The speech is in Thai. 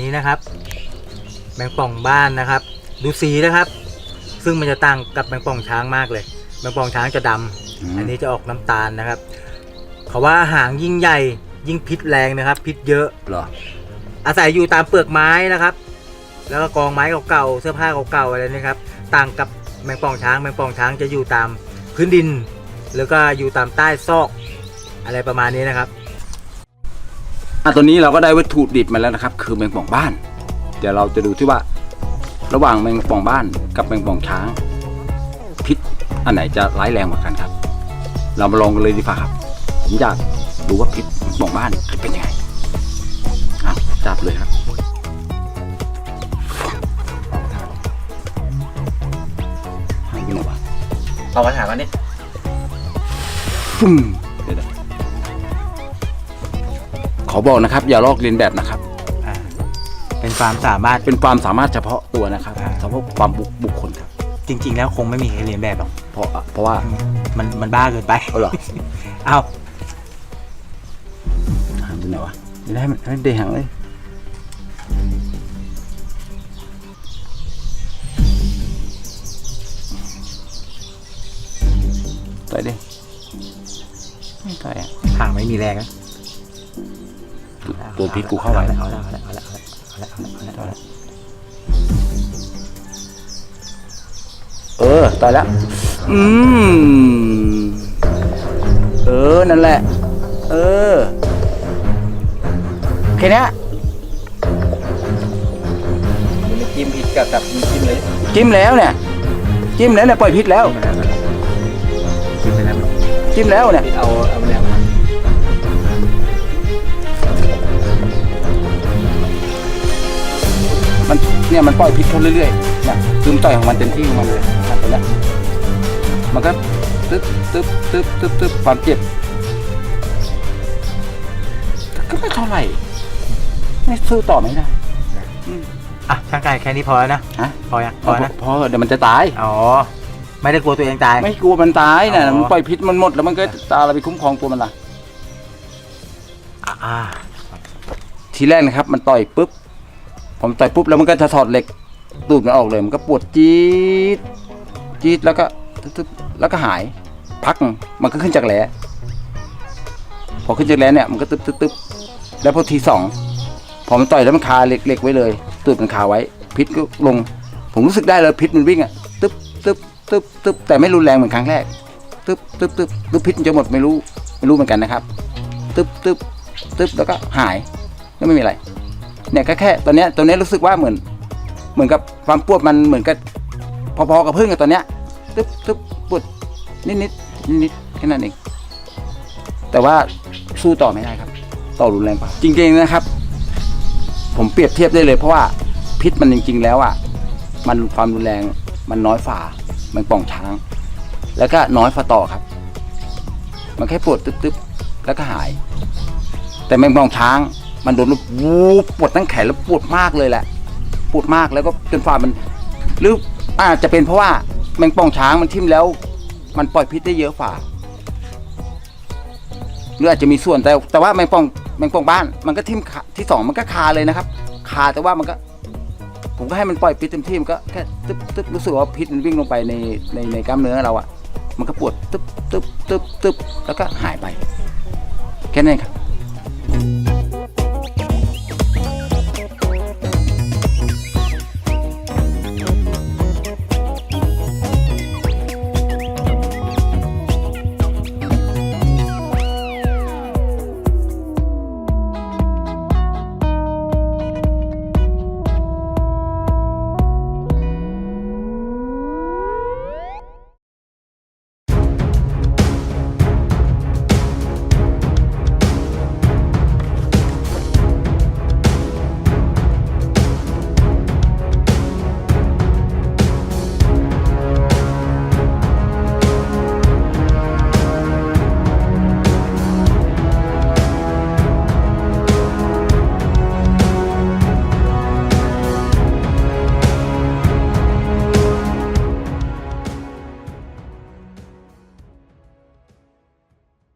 นี้นะครับ แมงป่องบ้านนะครับ ดูสีนะครับ ซึ่งมันจะต่างกับแมงป่องช้างมากเลย แมงป่องช้างจะดำอืมอันนี้จะออกน้ำตาลนะครับ เขาว่าหางยิ่งใหญ่ยิ่งพิษแรงนะครับ พิษเยอะเหรออาศัยอยู่ตามเปลือกไม้นะครับ แล้วก็กองไม้เก่าๆเสื้อผ้าเก่าๆอะไรนี่ครับต่างกับแมงป่องช้าง แมงป่องช้างจะอยู่ตามพื้นดินหรือก็อยู่ตามใต้ซอกอะไรประมาณนี้นะครับ อะตัวนี้เราก็ได้วัตถุดิบมาแล้วนะครับ คือแมงป่องบ้าน เดี๋ยวเราจะดูที่ว่า ระหว่างแมงป่องบ้านกับแมงป่องช้าง พิษอันไหนจะร้ายแรงกว่ากันครับ เรามาลองกันเลยดีกว่าครับ ผมอยากดูว่าพิษแมงป่องบ้านจะเป็นยังไงอ้าวจับเลยครับหายไปไหนวะเอามาถามมันดิฟึ่ม อบอกนะครับ อย่าลอกเลียนแบบนะครับ อ่าเป็นความสามารถ เป็นความสามารถเฉพาะตัวนะครับอ่า เฉพาะความบุบุคคลครับ จริง ๆ แล้วคงไม่มีใครเรียนแบบหรอกเพราะเพราะว่ามันมันบ้าเกินไป เอาเหรอเอาหางที่ไหนวะไม่ได้มันให้มันเดหางเลยต่อยดิไม่ต่อยอะห่างไม่มีแรงนะ ตัวพิษกูเข้าไปเออตายแล้วอืมเออ นั่นแหละ เออแค่นี้จิ้มผิดกับกับจิ้มเลย จิ้มแล้วเนี่ย จิ้มแล้วเนี่ยปล่อยพิษแล้ว จิ้มแล้วจิ้มแล้วเนี่ย เอามาแล้วมันเนี่ยมันปล่อยพิษเข้าเรื่อยๆเนี่ยคือมันต่อยของมันเต็มที่ของมันเลยนะตัวเนี้ยมันก็ตึ๊บตึ๊บตึ๊บตึ๊บตึ๊บความเจ็บแต่ก็ไม่เท่าไหร่ไม่สู้ต่อไม่ได้อะช่างไก่แค่นี้พอแล้วนะฮะพอยังพอนะพอเดี๋ยวมันจะตายอ๋อไม่ได้กลัวตัวเองตาย ไม่กลัวมันตายนะอ๋อมันปล่อยพิษมันหมดแล้วมันก็ตาเราไปคุ้มครองตัวมันล่ะอะอ่าทีแรกนะครับ มันต่อยปุ๊บ ผมต่อยปุ๊บแล้วมันก็จะถอดเหล็กตูดมันออกเลยมันก็ปวดจี๊ดจี๊ดแล้วก็แล้วก็หายพักมันก็ขึ้นจากแหลพอขึ้นจากแหลเนี่ยมันก็ตึ๊บตึ๊บตึ๊บแล้วพอทีสองพอมันต่อยแล้วมันคาเหล็กเหล็กไว้เลย ตูดมันคาไว้ พิษก็ลง ผมรู้สึกได้เลยพิษมันวิ่งอะตึ๊บตึ๊บตึ๊บตึ๊บแต่ไม่รุนแรงเหมือนครั้งแรกตึ๊บตึ๊บตึ๊บหรือพิษมันจะหมดไม่รู้ไม่รู้เหมือนกันนะครับตึ๊บตึ๊บตึ๊บแล้วก็หายแล้วไม่มีอะไร เนี่ยก็แค่ตอนเนี้ยตอนนี้รู้สึกว่าเหมือน เหมือนกับความปวดมันเหมือนกับพอๆกับพึ่งกับตอนเนี้ยตึ๊บตึ๊บปวดนิดนิดนิดนิดๆแค่นั้นเองแต่ว่าสู้ต่อไม่ได้ครับ ต่อรุนแรงกว่าจริงๆนะครับ ผมเปรียบเทียบได้เลยเพราะว่าพิษมันจริง ๆ แล้วอะมันความรุนแรงมันน้อยฝ่ามันป่องช้าง แล้วก็น้อยฝ่าต่อครับ มันแค่ปวดตึ๊บๆแล้วก็หาย แต่แมงป่องช้าง มันโดนแล้ววูบปวดทั้งแขนแล้วปวดมากเลยแหละปวดมากแล้วก็จนฝ่ามันหรืออาจจะเป็นเพราะว่าแมงป่องช้างมันทิ่มแล้ว มันปล่อยพิษได้เยอะฝ่าหรืออาจจะมีส่วนแต่แต่ว่าแมงป่องแมงป่องบ้านมันก็ทิ่มขาที่สองมันก็คาเลยนะครับ คาแต่ว่ามันก็ ผมก็ให้มันปล่อยพิษเต็มที่มันก็แค่ตึ๊บตึ๊บรู้สึกว่าพิษมันวิ่งลงไปในในในกล้ามเนื้อเราอะมันก็ปวดตึ๊บตึ๊บตึ๊บตึ๊บแล้วก็หายไปแค่นั้นเองครับ